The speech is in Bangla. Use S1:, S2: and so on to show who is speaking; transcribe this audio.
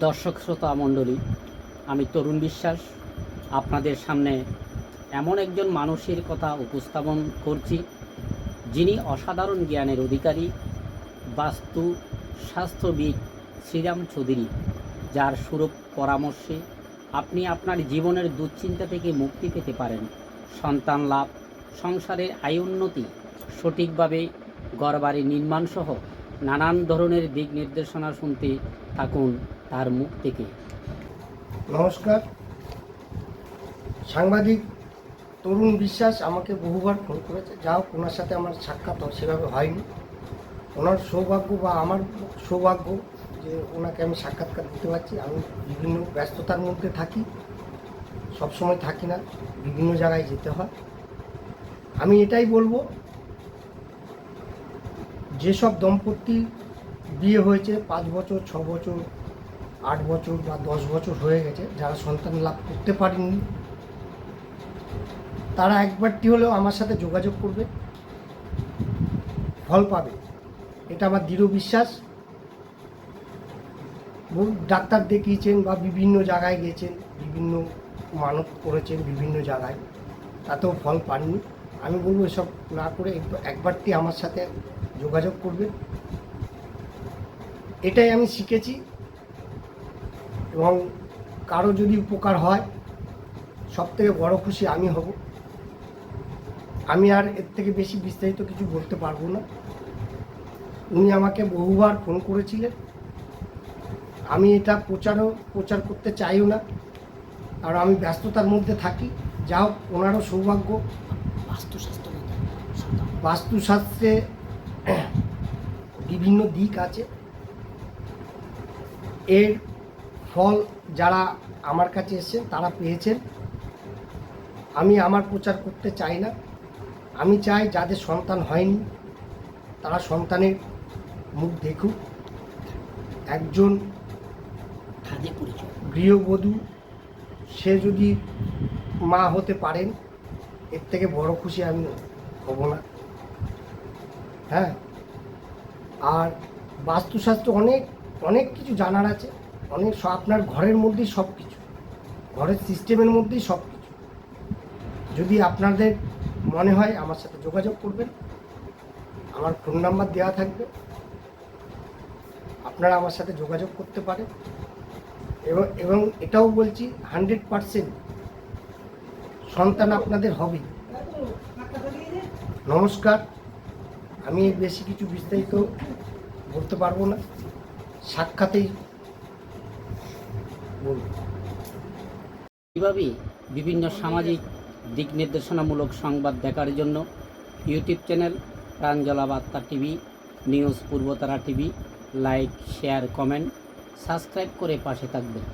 S1: দর্শক শ্রোতা মণ্ডলী, আমি তরুণ বিশ্বাস। আপনাদের সামনে এমন একজন মানুষের কথা উপস্থাপন করছি, যিনি অসাধারণ জ্ঞানের অধিকারী, বাস্তু স্বাস্থ্যবিদ শ্রীরাম চৌধুরী, যার সুরূপ পরামর্শে আপনি আপনার জীবনের দুশ্চিন্তা থেকে মুক্তি পেতে পারেন। সন্তান লাভ, সংসারের আয় উন্নতি, সঠিকভাবে গড়বাড়ি নির্মাণসহ নানান ধরনের দিক নির্দেশনা শুনতে থাকুন তার মুখ থেকে।
S2: নমস্কার। সাংবাদিক তরুণ বিশ্বাস আমাকে বহুবার ফোন করেছে যা হোক ওনার সাথে আমার সাক্ষাৎ সেভাবে হয়নি। ওনার সৌভাগ্য বা আমার সৌভাগ্য যে ওনাকে আমি সাক্ষাৎকার দিতে পারছি, আমি বিভিন্ন ব্যস্ততার মধ্যে থাকি, সবসময় থাকি না, বিভিন্ন জায়গায় যেতে হয়। আমি এটাই বলব যেসব দম্পতি বিয়ে হয়েছে, পাঁচ বছর, ছ বছর, আট বছর বা দশ বছর হয়ে গেছে, যারা সন্তান লাভ করতে পারেনি তারা একবারটি হলেও আমার সাথে যোগাযোগ করবে, ফল পাবে। এটা আমার দৃঢ় বিশ্বাস। ডাক্তার দেখিয়েছেন বা বিভিন্ন জায়গায় গেছেন বিভিন্ন মানত করেছেন বিভিন্ন জায়গায়, তাতেও ফল পাননি। আমি বলব এসব না করে একবারটি আমার সাথে যোগাযোগ করবেন এটাই আমি শিখেছি। এবং কারও যদি উপকার হয় সব থেকে বড় খুশি আমি হব। আমি আর এর থেকে বেশি বিস্তারিত কিছু বলতে পারব না। উনি আমাকে বহুবার ফোন করেছিলেন। আমি এটা প্রচারও প্রচার করতে চাইও না। আর আমি ব্যস্ততার মধ্যে থাকি। যা হোক ওনারও সৌভাগ্য।
S1: বাস্তুশাস্ত্র
S2: বাস্তুশাস্ত্রে বিভিন্ন দিক আছে। এর ফল যারা আমার কাছে এসেছেন, তারা পেয়েছেন। আমি আমার প্রচার করতে চাই না। আমি চাই যাদের সন্তান হয়নি, তারা সন্তানের মুখ দেখুক। একজন গৃহবধূ, সে যদি মা হতে পারেন, এর থেকে বড় খুশি আমি হব না। হ্যাঁ। আর বাস্তুশাস্ত্র অনেক অনেক কিছু জানার আছে। অনেক স- আপনার ঘরের মধ্যেই সব কিছু। ঘরের সিস্টেমের মধ্যেই সব কিছু। যদি আপনাদের মনে হয় আমার সাথে যোগাযোগ করবেন, আমার ফোন নাম্বার দেওয়া থাকবে। আপনারা আমার সাথে যোগাযোগ করতে পারেন। এবং এবং এটাও বলছি, হান্ড্রেড পারসেন্ট সন্তান আপনাদের হবে। নমস্কার। আমি বেশি কিছু বিস্তারিত বলতে পারব না। সাক্ষাতেই বলব।
S1: এইভাবেই বিভিন্ন সামাজিক দিক নির্দেশনামূলক সংবাদ দেখার জন্য YouTube channel Pranjala Barta TV, news Purbatara TV, like, share, comment, subscribe করে পাশে থাকবেন।